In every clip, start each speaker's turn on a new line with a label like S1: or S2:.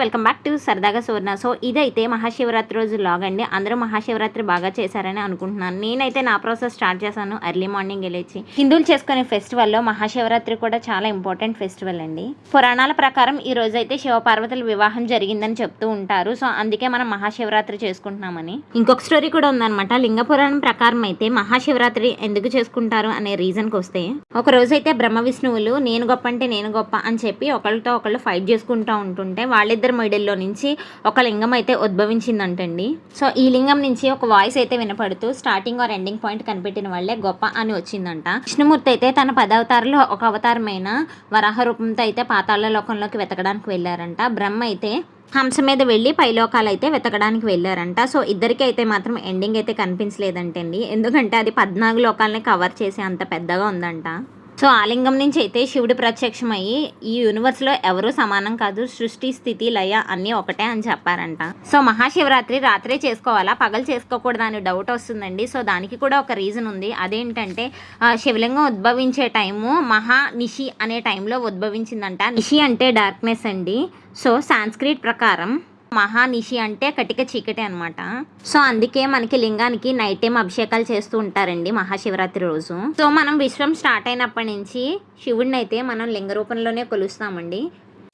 S1: Welcome back to సరదాగా సువర్ణ. So ఇదైతే మహాశివరాత్రి రోజు లాగ్ అండి. అందరూ మహాశివరాత్రి బాగా చేశారని అనుకుంటున్నాను. నేనైతే నా ప్రాసెస్ స్టార్ట్ చేశాను ఎర్లీ మార్నింగ్ లేచి. హిందువులు చేసుకునే ఫెస్టివల్లో మహాశివరాత్రి కూడా చాలా ఇంపార్టెంట్ ఫెస్టివల్ అండి. పురాణాల ప్రకారం ఈ రోజు అయితే శివపార్వతుల వివాహం జరిగిందని చెప్తూ ఉంటారు. సో అందుకే మనం మహాశివరాత్రి చేసుకుంటున్నామని. ఇంకొక స్టోరీ కూడా ఉందన్నమాట. లింగ పురాణం ప్రకారం అయితే మహాశివరాత్రి ఎందుకు చేసుకుంటారు అనే రీజన్కి వస్తే ఒక రోజు అయితే బ్రహ్మ విష్ణువులు నేను గొప్ప అంటే నేను గొప్ప అని చెప్పి ఒకళ్ళతో ఒకళ్ళు ఫైట్ చేసుకుంటూ ఉంటుంటే వాళ్ళిద్దరు మిడిల్లో నుంచి ఒక లింగం అయితే ఉద్భవించిందంటండి. సో ఈ లింగం నుంచి ఒక వాయిస్ అయితే వినపడుతూ స్టార్టింగ్ ఆర్ ఎండింగ్ పాయింట్ కనిపెట్టిన వాళ్ళే గొప్ప అని వచ్చిందంట. విష్ణుమూర్తి అయితే తన పదవతారంలో ఒక అవతారమైన వరాహ రూపంతో అయితే పాతాళ లోకంలోకి వెతకడానికి వెళ్ళారంట. బ్రహ్మ అయితే హంస మీద వెళ్ళి పైలోకాలు అయితే వెతకడానికి వెళ్ళారంట. సో ఇద్దరికి అయితే మాత్రం ఎండింగ్ అయితే కనిపించలేదంటండి. ఎందుకంటే అది పద్నాలుగు లోకాలని కవర్ చేసే అంత పెద్దగా ఉందంట. సో ఆలింగం నుంచి అయితే శివుడు ప్రత్యక్షమయ్యి ఈ యూనివర్స్లో ఎవరూ సమానం కాదు. సృష్టి స్థితి లయ అన్నీ ఒకటే అని చెప్పారంట. సో మహాశివరాత్రి రాత్రే చేసుకోవాలా? పగలు చేసుకోకూడదు అని డౌట్ వస్తుందండి. సో దానికి కూడా ఒక రీజన్ ఉంది. అదేంటంటే శివలింగం ఉద్భవించే టైము మహా నిషి అనే టైంలో ఉద్భవించిందంట. నిషి అంటే డార్క్నెస్ అండి. సో సాంస్క్రిట్ ప్రకారం మహానిషి అంటే కటిక చీకటి అనమాట సో అందుకే మనకి లింగానికి నైట్ టైం అభిషేకాలు చేస్తూ ఉంటారండి మహాశివరాత్రి రోజు. సో మనం విశ్వం స్టార్ట్ అయినప్పటి నుంచి శివుడిని అయితే మనం లింగ రూపంలోనే కొలుస్తామండి.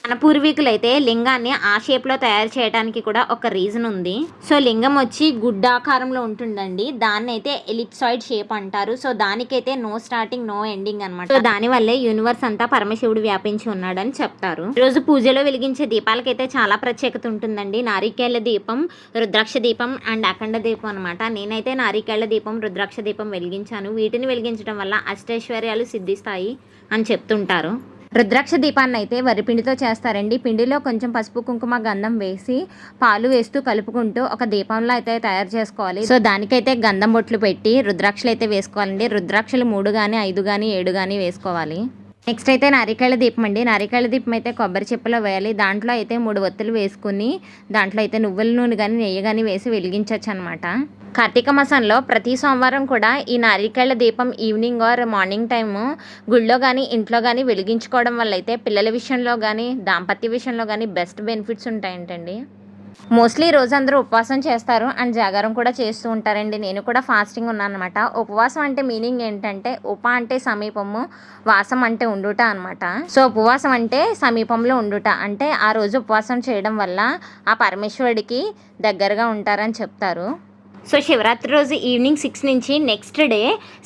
S1: మన పూర్వీకులు అయితే లింగాన్ని ఆ షేప్లో తయారు చేయడానికి కూడా ఒక రీజన్ ఉంది. సో లింగం వచ్చి గుడ్డాకారంలో ఉంటుందండి. దాన్ని అయితే ఎలిప్సాయిడ్ షేప్ అంటారు. సో దానికైతే నో స్టార్టింగ్ నో ఎండింగ్ అనమాట సో దాని వల్లే యూనివర్స్ అంతా పరమశివుడు వ్యాపించి ఉన్నాడని చెప్తారు. రోజు పూజలో వెలిగించే దీపాలకైతే చాలా ప్రత్యేకత ఉంటుందండి. నారికేళ్ళ దీపం రుద్రాక్ష దీపం అండ్ అఖండ దీపం అనమాట నేనైతే నారికేళ్ళ దీపం రుద్రాక్ష దీపం వెలిగించాను. వీటిని వెలిగించడం వల్ల అష్టైశ్వర్యాలు సిద్ధిస్తాయి అని చెప్తుంటారు. రుద్రాక్ష దీపాన్ని అయితే వరిపిండితో చేస్తారండి. పిండిలో కొంచెం పసుపు కుంకుమ గంధం వేసి పాలు వేస్తూ కలుపుకుంటూ ఒక దీపంలో అయితే తయారు చేసుకోవాలి. సో దానికైతే గంధం బొట్లు పెట్టి రుద్రాక్షలు అయితే వేసుకోవాలండి. రుద్రాక్షలు మూడు కానీ ఐదు కానీ ఏడు కానీ వేసుకోవాలి. నెక్స్ట్ అయితే నారికేళ దీపం అండి నారికేళ దీపం అయితే కొబ్బరి చిప్పలో వేయాలి. దాంట్లో అయితే మూడు ఒత్తులు వేసుకుని దాంట్లో అయితే నువ్వుల నూనె కానీ నెయ్యి కానీ వేసి వెలిగించవచ్చు అనమాట కార్తీక మాసంలో ప్రతి సోమవారం కూడా ఈ నారికాయల దీపం ఈవినింగ్ ఆర్ మార్నింగ్ టైము గుళ్ళో కానీ ఇంట్లో కానీ వెలిగించుకోవడం వల్ల అయితే పిల్లల విషయంలో కానీ దాంపత్య విషయంలో కానీ బెస్ట్ బెనిఫిట్స్ ఉంటాయంటండి. మోస్ట్లీ రోజు అందరూ ఉపవాసం చేస్తారు అండ్ జాగారం కూడా చేస్తూ ఉంటారండి. నేను కూడా ఫాస్టింగ్ ఉన్నాను అనమాట ఉపవాసం అంటే మీనింగ్ ఏంటంటే ఉప అంటే సమీపము వాసం అంటే ఉండుట అనమాట సో ఉపవాసం అంటే సమీపంలో ఉండుట. అంటే ఆ రోజు ఉపవాసం చేయడం వల్ల ఆ పరమేశ్వరుడికి దగ్గరగా ఉంటారని చెప్తారు. సో శివరాత్రి రోజు ఈవినింగ్ సిక్స్ నుంచి నెక్స్ట్ డే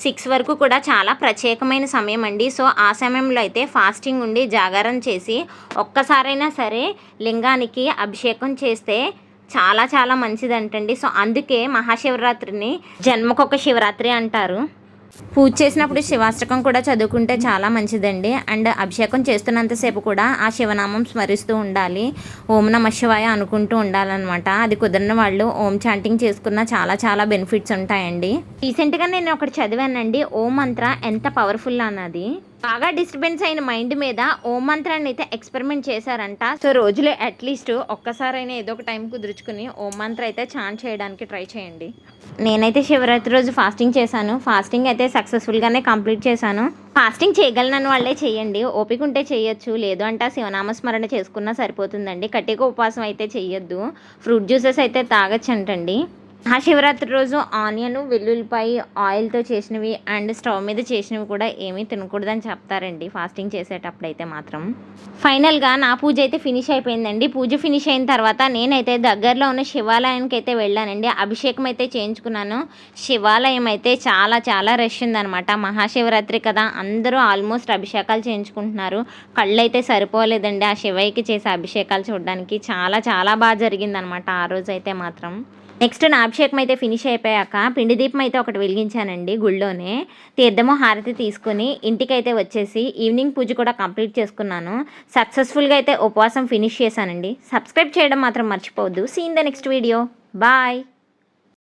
S1: సిక్స్ వరకు కూడా చాలా ప్రత్యేకమైన సమయం అండి. సో ఆ సమయంలో అయితే ఫాస్టింగ్ ఉండి జాగారం చేసి ఒక్కసారైనా సరే లింగానికి అభిషేకం చేస్తే చాలా చాలా మంచిదంటండి. సో అందుకే మహాశివరాత్రిని జన్మకొక శివరాత్రి అంటారు. పూజ చేసినప్పుడు శివాష్టకం కూడా చదువుకుంటే చాలా మంచిదండి. అండ్ అభిషేకం చేస్తున్నంతసేపు కూడా ఆ శివనామం స్మరిస్తూ ఉండాలి. ఓం నమ శివాయ అనుకుంటూ ఉండాలన్నమాట. అది కుదిరిన వాళ్ళు ఓం చాంటింగ్ చేసుకున్న చాలా చాలా బెనిఫిట్స్ ఉంటాయండి. రీసెంట్గా నేను ఒకటి చదివానండి. ఓం మంత్ర ఎంత పవర్ఫుల్ అన్నది. బాగా డిస్టర్బెన్స్ అయిన మైండ్ మీద ఓం మంత్రాన్ని అయితే ఎక్స్పెరిమెంట్ చేశారంట. సో రోజులో అట్లీస్ట్ ఒక్కసారైనా ఏదో ఒక టైం కుదుర్చుకుని ఓం మంత్ర అయితే చాన్ చేయడానికి ట్రై చేయండి. నేనైతే శివరాత్రి రోజు ఫాస్టింగ్ చేశాను. ఫాస్టింగ్ అయితే సక్సెస్ఫుల్గానే కంప్లీట్ చేశాను. ఫాస్టింగ్ చేయగలనని వాళ్ళే చేయండి. ఓపిక ఉంటే చేయొచ్చు. లేదు అంటే శివనామస్మరణ చేసుకున్నా సరిపోతుందండి. కట్టిక ఉపవాసం అయితే చేయొద్దు ఫ్రూట్ జ్యూసెస్ అయితే తాగొచ్చంటండి. మహాశివరాత్రి రోజు ఆనియన్ వెల్లుల్లిపాయ ఆయిల్తో చేసినవి అండ్ స్టవ్ మీద చేసినవి కూడా ఏమీ తినకూడదని చెప్తారండి. ఫాస్టింగ్ చేసేటప్పుడైతే మాత్రం. ఫైనల్గా నా పూజ అయితే ఫినిష్ అయిపోయిందండి. పూజ ఫినిష్ అయిన తర్వాత నేనైతే దగ్గరలో ఉన్న శివాలయానికి అయితే వెళ్ళానండి. అభిషేకం అయితే చేయించుకున్నాను. శివాలయం అయితే చాలా చాలా రష్ ఉందనమాట మహాశివరాత్రి కదా అందరూ ఆల్మోస్ట్ అభిషేకాలు చేయించుకుంటున్నారు. కళ్ళు అయితే సరిపోలేదండి ఆ శివయ్యకి చేసే అభిషేకాలు చూడడానికి. చాలా చాలా బాగా జరిగిందనమాట ఆ రోజు అయితే మాత్రం. నెక్స్ట్ నా అభిషేకం అయితే ఫినిష్ అయిపోయాక పిండి దీపం అయితే ఒకటి వెలిగించానండి గుళ్ళోనే. తీర్థము హారతి తీసుకుని ఇంటికైతే వచ్చేసి ఈవినింగ్ పూజ కూడా కంప్లీట్ చేసుకున్నాను. సక్సెస్ఫుల్గా అయితే ఉపవాసం ఫినిష్ చేశానండి. సబ్స్క్రైబ్ చేయడం మాత్రం మర్చిపోవద్దు. Seen the next video bye